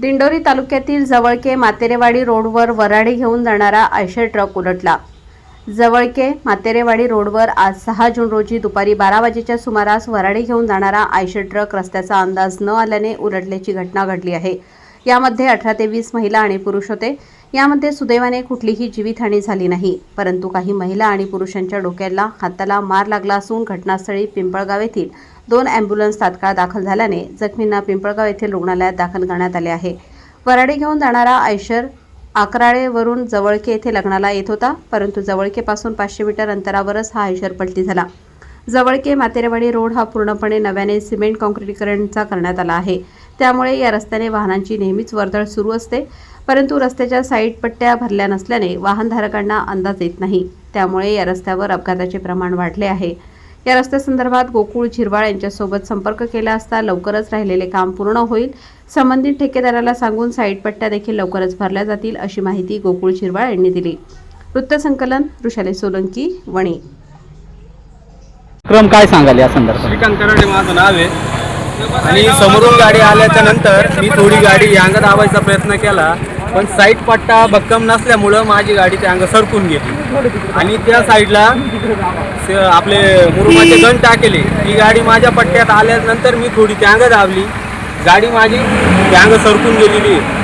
दिंडोरी तालुक्यातील जवळके मातेरेवाडी रोडवर वराडी घेऊन जाणारा आयशर ट्रक उलटला. जवळके मातेरेवाडी रोडवर आज सहा जून रोजी दुपारी बारा वाजेच्या सुमारास वराडी घेऊन जाणारा आयशर ट्रक रस्त्याचा अंदाज न आल्याने उलटल्याची घटना घडली आहे. यामध्ये अठरा ते वीस महिला आणि पुरुष होते. यामध्ये सुदैवाने कुठलीही जीवितहानी झाली नाही. परंतु काही महिला आणि पुरुषांच्या डोक्याला हाताला मार लागला असून घटनास्थळी पिंपळगाव येथील दोन अँब्युलन्स तात्काळ दाखल झाल्याने जखमींना पिंपळगाव येथील रुग्णालयात दाखल करण्यात आले आहे. वराडी घेऊन जाणारा आयशर आकराळेवरून जवळके येथे लग्नाला येत होता परंतु जवळकेपासून पाचशे मीटर अंतरावरच हा आयशर पलटी झाला. जवळके मातेरेवाडी रोड हा पूर्णपणे नव्याने सिमेंट काँक्रीटीकरणचा करण्यात आला आहे. त्यामुळे या रस्त्याने वाहनांची नेहमीच वर्दळ सुरू असते परंतु रस्त्याच्या साईड पट्ट्या भरल्या नसल्याने वाहनधारकांना अंदाज येत नाही. त्यामुळे या रस्त्यावर अपघाताचे प्रमाण वाढले आहे. या रस्त्यासंदर्भात गोकुळ झिरवाळ यांच्यासोबत संपर्क केला असता लवकरच राहिलेले काम पूर्ण होईल. संबंधित ठेकेदाराला सांगून साईड पट्ट्या देखील लवकरच भरल्या जातील अशी माहिती गोकुळ झिरवाळ यांनी दिली. वृत्तसंकलन ऋषाली सोलंकी वणी. क्रम काय सांगाल या संदर्भात? श्रीकांत कराडे माझं नाव आहे. आणि समोरून गाडी आल्याच्यानंतर मी थोडी गाडी अंग दाबायचा प्रयत्न केला. पण साईड पट्टा भक्कम नसल्यामुळं माझी गाडी त्या अंग सरकून गेली. आणि त्या साईडला आपले मुरुमाचे गण टाकेले. ती गाडी माझ्या पट्ट्यात आल्यानंतर मी थोडी त्या अंग दाबली गाडी माझी त्या अंग सरकून गेलेली आहे.